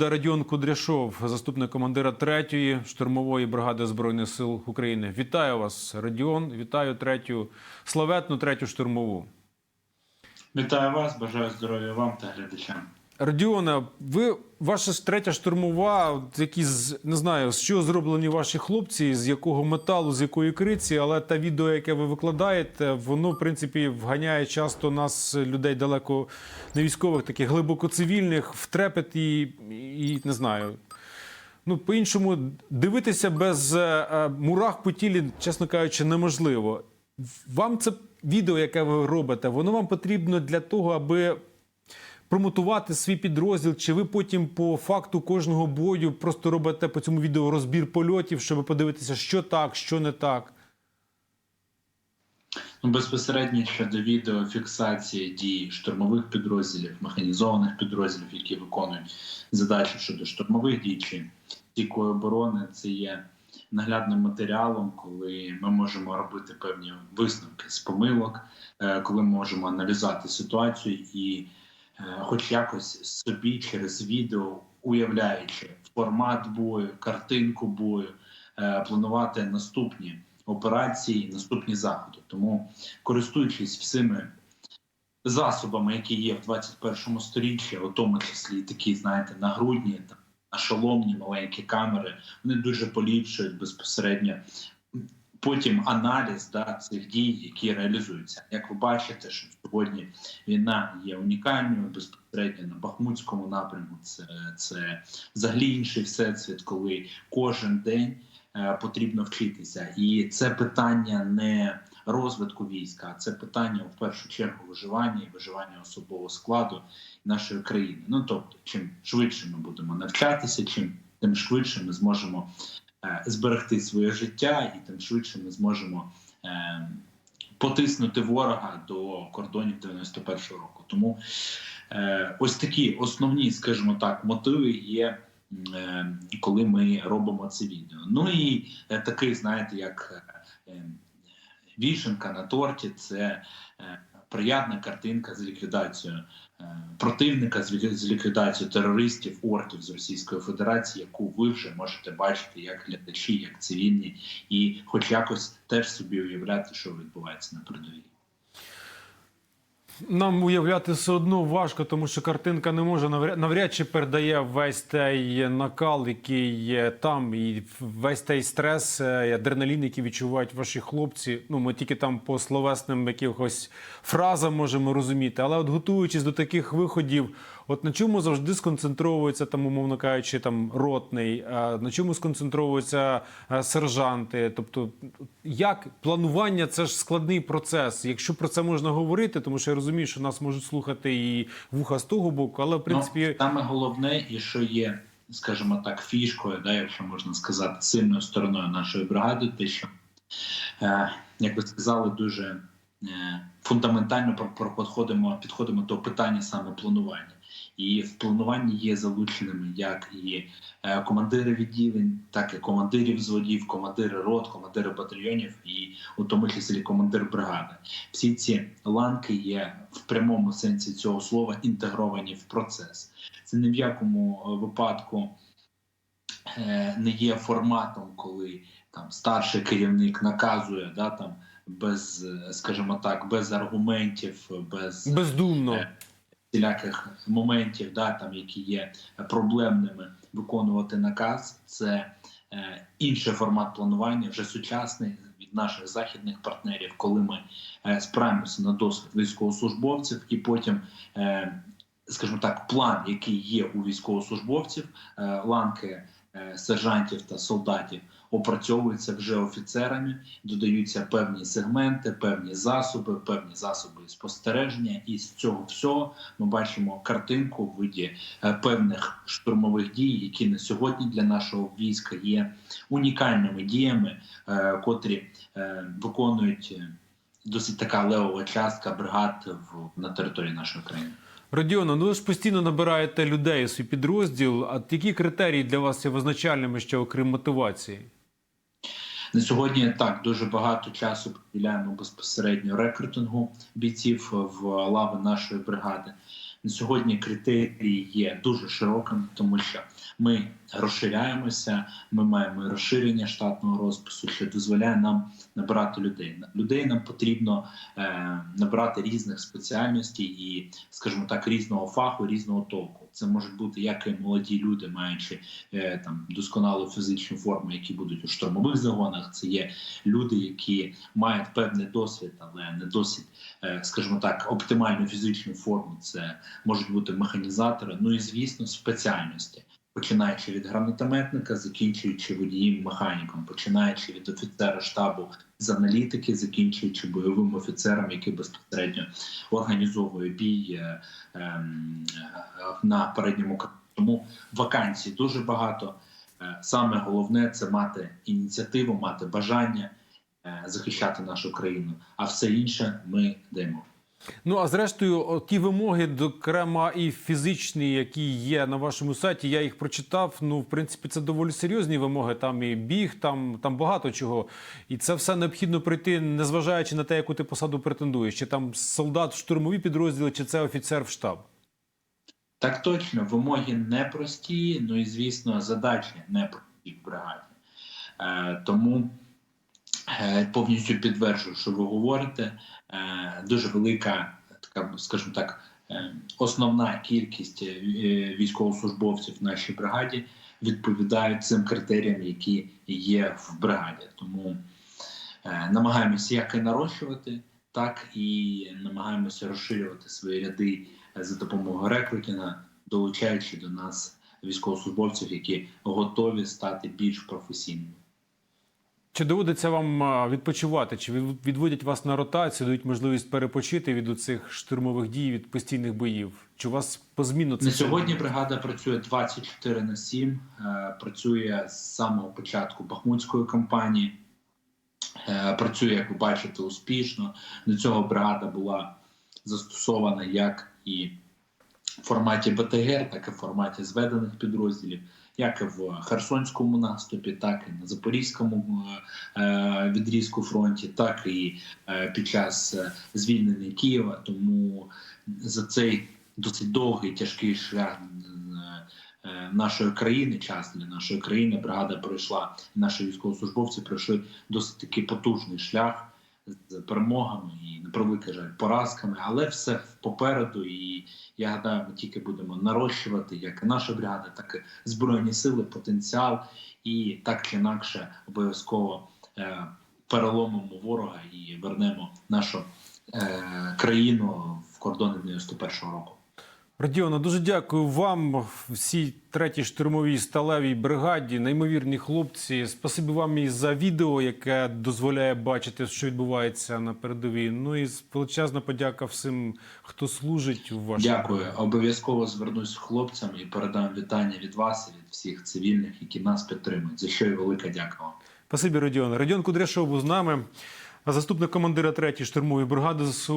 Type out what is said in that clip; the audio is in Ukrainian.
Радіон Кудряшов, заступник командира 3-ї штурмової бригади збройних сил України. Вітаю вас, Радіон. Вітаю третю славетну третю штурмову. Вітаю вас, бажаю здоров'я вам та глядачам. Радіона, ви ваша третя штурмова, якісь не знаю, з чого зроблені ваші хлопці, з якого металу, з якої криці, але те відео, яке ви викладаєте, воно в принципі вганяє часто нас, людей далеко не військових, таких глибоко цивільних, в трепет і, і не знаю. Ну, по-іншому, дивитися без е, е, мурах по тілі, чесно кажучи, неможливо. Вам це відео, яке ви робите, воно вам потрібно для того, аби промотувати свій підрозділ, чи ви потім по факту кожного бою просто робите по цьому відео розбір польотів, щоб подивитися, що так, що не так. Ну, безпосередньо щодо відеофіксації дій штурмових підрозділів, механізованих підрозділів, які виконують задачі щодо штурмових дій чи стійкої оборони, це є наглядним матеріалом, коли ми можемо робити певні висновки з помилок, е, коли можемо аналізувати ситуацію і, хоч якось собі через відео, уявляючи формат бою, картинку бою, е, планувати наступні операції, наступні заходи. Тому, користуючись всіми засобами, які є в 21 сторіччі, у тому числі такі, знаєте, нагрудні, там, нашоломні, маленькі камери, вони дуже поліпшують безпосередньо. Потім аналіз да, цих дій, які реалізуються. Як ви бачите, що сьогодні війна є унікальною безпосередньо на Бахмутському напрямку. Це, це взагалі інший всесвіт, коли кожен день е, потрібно вчитися, і це питання не розвитку війська, а це питання в першу чергу виживання і виживання особового складу нашої країни. Ну тобто, чим швидше ми будемо навчатися, чим тим швидше ми зможемо зберегти своє життя, і тим швидше ми зможемо. Е, Потиснути ворога до кордонів 91-го року. Тому е, ось такі основні, скажімо так, мотиви є Е, коли ми робимо це відео. Ну і е, такий, знаєте, як е, вішенка на торті це приятна картинка з ліквідацією противника, з ліквідацією терористів, орків з Російської Федерації, яку ви вже можете бачити як глядачі, як цивільні, і хоч якось теж собі уявляти, що відбувається на передовій. Нам уявляти все одно важко, тому що картинка не може навряд, чи передає весь той накал, який є там, і весь той стрес, і адреналін, який відчувають ваші хлопці. Ну, ми тільки там по словесним якихось фразам можемо розуміти. Але от готуючись до таких виходів, от на чому завжди сконцентровується там, умовно кажучи, там ротний, на чому сконцентровуються сержанти? Тобто, як планування це ж складний процес. Якщо про це можна говорити, тому що я розумію, що нас можуть слухати і вуха з того боку, але в принципі ну, саме головне, і що є, скажімо так, фішкою, да, якщо можна сказати, сильною стороною нашої бригади, те, що е, як ви сказали, дуже е, фундаментально про підходимо, підходимо до питання саме планування. І в плануванні є залученими як і е, командири відділень, так і командири взводів, командири рот, командири батальйонів, і у тому числі командир бригади. Всі ці ланки є в прямому сенсі цього слова інтегровані в процес. Це ні в якому випадку е, не є форматом, коли там старший керівник наказує да там без, скажімо так, без аргументів, без бездумно. Всіляких моментів, да, там які є проблемними, виконувати наказ. Це е, інший формат планування, вже сучасний від наших західних партнерів, коли ми е, справимося на досвід військовослужбовців, і потім, е, скажімо так, план, який є у військовослужбовців, е, ланки сержантів та солдатів. Опрацьовуються вже офіцерами, додаються певні сегменти, певні засоби, певні засоби спостереження, і з цього всього ми бачимо картинку в виді е, певних штурмових дій, які на сьогодні для нашого війська є унікальними діями, е, котрі е, виконують досить така левова частка бригад на території нашої країни. Родіона, ну ви ж постійно набираєте людей у свій підрозділ. А які критерії для вас є визначальними ще окрім мотивації? На сьогодні так дуже багато часу приділяємо безпосередньо рекрутингу бійців в лави нашої бригади. Сьогодні критерії є дуже широкими, тому що ми розширяємося, ми маємо розширення штатного розпису, що дозволяє нам набирати людей. Людей нам потрібно е, набирати різних спеціальностей і, скажімо так, різного фаху, різного толку. Це можуть бути як і молоді люди, маючи е, там досконалу фізичну форму, які будуть у штурмових загонах. Це є люди, які мають певний досвід, але не досить, е, скажімо так, оптимальну фізичну форму. Це можуть бути механізатори, ну і звісно, спеціальності. Починаючи від гранатометника, закінчуючи водієм механіком, починаючи від офіцера штабу з аналітики, закінчуючи бойовим офіцером, який безпосередньо організовує бій е, е, на передньому краї. Тому вакансій дуже багато. Е, Саме головне це мати ініціативу, мати бажання е, захищати нашу країну. А все інше ми даємо. Ну а зрештою, ті вимоги, зокрема і фізичні, які є на вашому сайті, я їх прочитав. Ну, в принципі, це доволі серйозні вимоги. Там і біг, там, там багато чого. І це все необхідно пройти, незважаючи на те, яку ти посаду претендуєш. Чи там солдат в штурмові підрозділи, чи це офіцер в штаб. Так точно, вимоги непрості, ну і звісно, задачі непрості в бригаді. Е, тому повністю підтверджую, що ви говорите. Е, дуже велика, така, скажімо так, е, основна кількість е, військовослужбовців в нашій бригаді відповідають цим критеріям, які є в бригаді. Тому е, намагаємося як і нарощувати, так і намагаємося розширювати свої ряди за допомогою рекрутінга, долучаючи до нас військовослужбовців, які готові стати більш професійними. Чи доводиться вам відпочивати? Чи відводять вас на ротацію, дають можливість перепочити від цих штурмових дій, від постійних боїв? Чи у вас позмінно це На сьогодні бригада працює 24 на 7, е, працює з самого початку Бахмутської кампанії. Е, Працює, як ви бачите, успішно. До цього бригада була застосована як і в форматі БТГР, так і в форматі зведених підрозділів, як в Херсонському наступі, так і на Запорізькому е, відрізку фронті, так і е, під час е, звільнення Києва. Тому за цей досить довгий тяжкий шлях е, е, нашої країни, час для нашої країни бригада пройшла, наші військовослужбовці пройшли досить такий потужний шлях з перемогами і на превеликий жаль поразками, але все попереду. І я гадаю, ми тільки будемо нарощувати як наша бригада, так і збройні сили, потенціал, і так чи інакше обов'язково е, переломимо ворога і вернемо нашу е, країну в кордони 91-го року. Родіона, дуже дякую вам, всій третій штурмовій сталевій бригаді, неймовірні хлопці. Спасибі вам і за відео, яке дозволяє бачити, що відбувається на передовій. Ну і величезна подяка всім, хто служить у вашій Дякую. Обов'язково звернусь з хлопцям і передам вітання від вас і від всіх цивільних, які нас підтримують. За що і велика дяка вам. Спасибі, Родіон. Родіон Кудряшов був з нами, заступник командира третьої штурмової бригади ЗСУ.